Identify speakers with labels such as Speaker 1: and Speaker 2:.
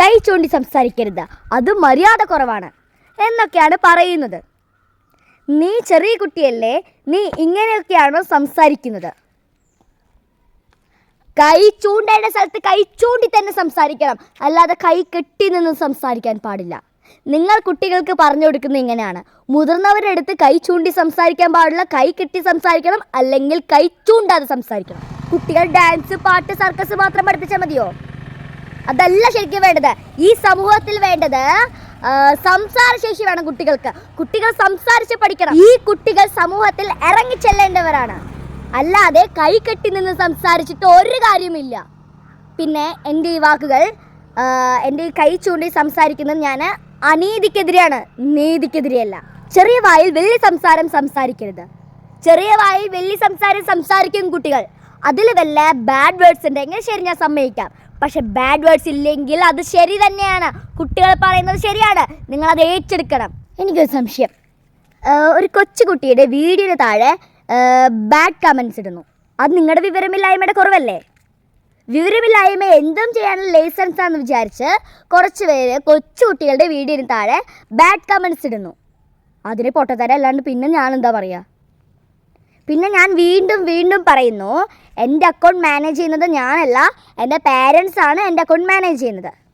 Speaker 1: കൈ ചൂണ്ടി സംസാരിക്കരുത്. അത് മര്യാദ കുറവാണ്. എന്നൊക്കെയാണ് പറയുന്നത്. നീ ചെറിയ കുട്ടിയല്ലേ നീ ഇങ്ങനെയൊക്കെയാണോ സംസാരിക്കുന്നത്? കൈ ചൂണ്ടേണ്ട സ്ഥലത്ത് കൈ ചൂണ്ടി തന്നെ സംസാരിക്കണം. അല്ലാതെ കൈ കെട്ടി നിന്ന് സംസാരിക്കാൻ പാടില്ല. നിങ്ങൾ കുട്ടികൾക്ക് പറഞ്ഞു കൊടുക്കുന്നത് ഇങ്ങനെയാണ്. മുതിർന്നവരുടെ അടുത്ത് കൈ ചൂണ്ടി സംസാരിക്കാൻ പാടില്ല കൈ കെട്ടി സംസാരിക്കണം അല്ലെങ്കിൽ കൈ ചൂണ്ടാതെ സംസാരിക്കണം. കുട്ടികൾ ഡാൻസ് പാട്ട് സർക്കസ് മാത്രം പഠിപ്പിച്ചാൽ മതിയോ? അതല്ല ശരിക്കും വേണ്ടത്. ഈ സമൂഹത്തിൽ വേണ്ടത് സംസാര സംസാരശേഷി വേണം കുട്ടികൾക്ക്. കുട്ടികൾ സംസാരിച്ച് പഠിക്കണം. ഈ കുട്ടികൾ സമൂഹത്തിൽ ഇറങ്ങി ചെല്ലേണ്ടവരാണ്. അല്ലാതെ കൈ കെട്ടി നിന്ന് സംസാരിച്ചിട്ട് ഒരു കാര്യമില്ല പിന്നെ എന്റെ ഈ വാക്കുകൾ എന്റെ ഈ കൈ ചൂണ്ടി സംസാരിക്കുന്നത് ഞാൻ അനീതിക്കെതിരെയാണ്. നീതിക്കെതിരെയല്ല. ചെറിയ വായിൽ വലിയ സംസാരം സംസാരിക്കരുത്. ചെറിയ വായിൽ വലിയ സംസാരം സംസാരിക്കും കുട്ടികൾ. അതിൽ വല്ല ബാഡ് വേർഡ്സ് ഉണ്ടെങ്കിൽ ശരി ഞാൻ സമ്മതിക്കാം. പക്ഷെ ബാഡ് വേർഡ്സ് ഇല്ലെങ്കിൽ അത് ശരി തന്നെയാണ്. കുട്ടികൾ പറയുന്നത് ശരിയാണ്. നിങ്ങൾ അത് ഏറ്റെടുക്കണം. എനിക്കൊരു സംശയം. ഒരു കൊച്ചുകുട്ടിയുടെ വീടിന് താഴെ ബാഡ് കമൻസ് ഇടുന്നു. അത് നിങ്ങളുടെ വിവരമില്ലായ്മയുടെ കുറവല്ലേ? വിവരമില്ലായ്മ എന്തും ചെയ്യാനുള്ള ലൈസൻസ് ആണെന്ന് വിചാരിച്ച് കുറച്ച് പേര് കൊച്ചുകുട്ടികളുടെ വീടിന് താഴെ ബാഡ് കമൻസ് ഇടുന്നു. അതിനെ പൊട്ടത്തരം അല്ലാണ്ട് പിന്നെ ഞാൻ എന്താ പറയുക പിന്നെ ഞാൻ വീണ്ടും വീണ്ടും പറയുന്നു എന്റെ അക്കൗണ്ട് മാനേജ് ചെയ്യുന്നത് ഞാനല്ല. എന്റെ പാരൻസ് ആണ് എന്റെ അക്കൗണ്ട് മാനേജ് ചെയ്യുന്നത്.